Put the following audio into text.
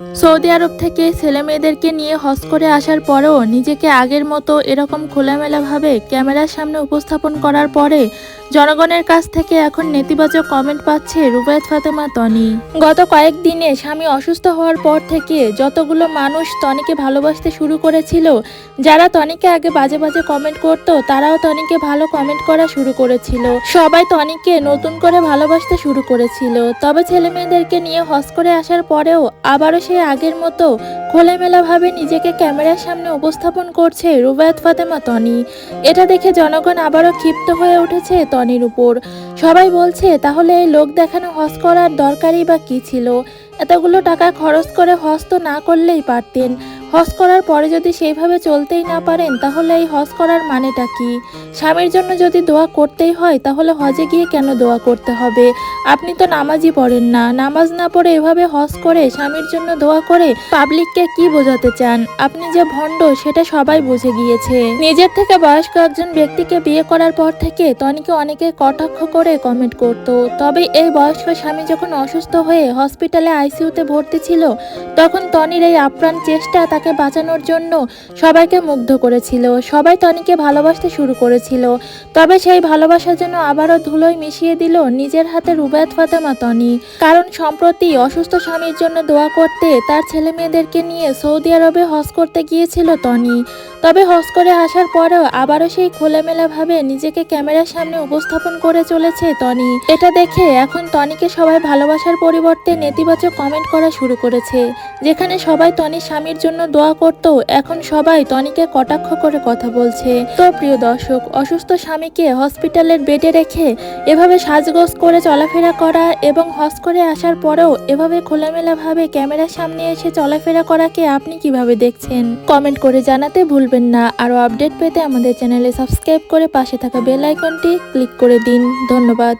Saudi আরব থেকে ছেলে মেয়েদেরকে নিয়ে হজ করে আসার পরেও নিজেকে আগের মতো এরকম খোলামেলাভাবে ক্যামেরার সামনে উপস্থাপন করার পরে জনগণের কাছ থেকে এখন নেতিবাচক কমেন্ট পাচ্ছে রুবায়ত ফাতেমা তনি। গত কয়েকদিনে স্বামী অসুস্থ হওয়ার পর থেকে যতগুলো মানুষ তনিকে ভালোবাসতে শুরু করেছিল, যারা তনিকে আগে বাজে বাজে কমেন্ট করতো, তারাও তনিকে ভালো কমেন্ট করা শুরু করেছিল। সবাই তনিকে নতুন করে ভালোবাসতে শুরু করেছিল। তবে ছেলে মেয়েদেরকে নিয়ে হজ করে আসার পরেও আবারও সে আগের মতো খোলামেলাভাবে নিজেকে ক্যামেরার সামনে উপস্থাপন করছে রুবায়ত ফাতেমা তনি। এটা দেখে জনগণ আবারও ক্ষিপ্ত হয়ে উঠেছে তনির উপর। সবাই বলছে, তাহলে এই লোক দেখানো হজ করার দরকারই বা কী ছিল? এতগুলো টাকা খরচ করে হজ তো না করলেই পারতেন। হজ করার পরে যদি সেইভাবে চলতেই না পারেন, তাহলে এই হজ করার মানেটা কি? স্বামীর জন্য যদি দোয়া করতেই হয়, তাহলে হজে গিয়ে কেন দোয়া করতে হবে? আপনি তো নামাজই পড়েন না। নামাজ না পড়ে এভাবে হজ করে স্বামীর জন্য দোয়া করে পাবলিককে কি বোঝাতে চান? আপনি যে ভণ্ড, সেটা সবাই বুঝে গিয়েছে। নিজের থেকে বয়স্ক একজন ব্যক্তিকে বিয়ে করার পর থেকে তনিকে অনেকে কটাক্ষ করে কমেন্ট করত। তবে এই বয়স্ক স্বামী যখন অসুস্থ হয়ে হসপিটালে আইসিইউতে ভর্তি ছিল, তখন তনির এই আপ্রাণ চেষ্টা তাকে বাঁচানোর জন্য সবাইকে মুগ্ধ করেছিল। সবাই তনিকে ভালোবাসতে শুরু করেছিল। তবে সেই ভালোবাসার জন্য আবারও ধুলোয় মিশিয়ে দিল নিজের হাতে রুবায়ত ফাতেমা তনি কারণ সম্প্রতি অসুস্থ স্বামীর জন্য দোয়া করতে তার ছেলে মেয়েদেরকে নিয়ে সৌদি আরবে হজ করতে গিয়েছিল তনি তবে হজ করে আসার পরেও আবারও সেই খোলামেলাভাবে নিজেকে ক্যামেরার সামনে উপস্থাপন করে চলেছে তনি এটা দেখে এখন তনিকে সবাই ভালোবাসার পরিবর্তে নেতিবাচক কমেন্ট করা শুরু করেছে, যেখানে সবাই তনির স্বামীর জন্য দোয়া করত এখন সবাই তনিকে কটাক্ষ করে কথা বলছে। তো প্রিয় দর্শক, অসুস্থ স্বামীকে হসপিটালের বেডে রেখে এভাবে সাজগোজ করে চলাফেরা করা এবং হজ করে আসার পরেও এভাবে খোলামেলাভাবে ক্যামেরার সামনে এসে চলাফেরা করাকে আপনি কীভাবে দেখছেন? কমেন্ট করে জানাতে ভুলবেন না। আরও আপডেট পেতে আমাদের চ্যানেলে সাবস্ক্রাইব করে পাশে থাকা বেল আইকনটি ক্লিক করে দিন। ধন্যবাদ।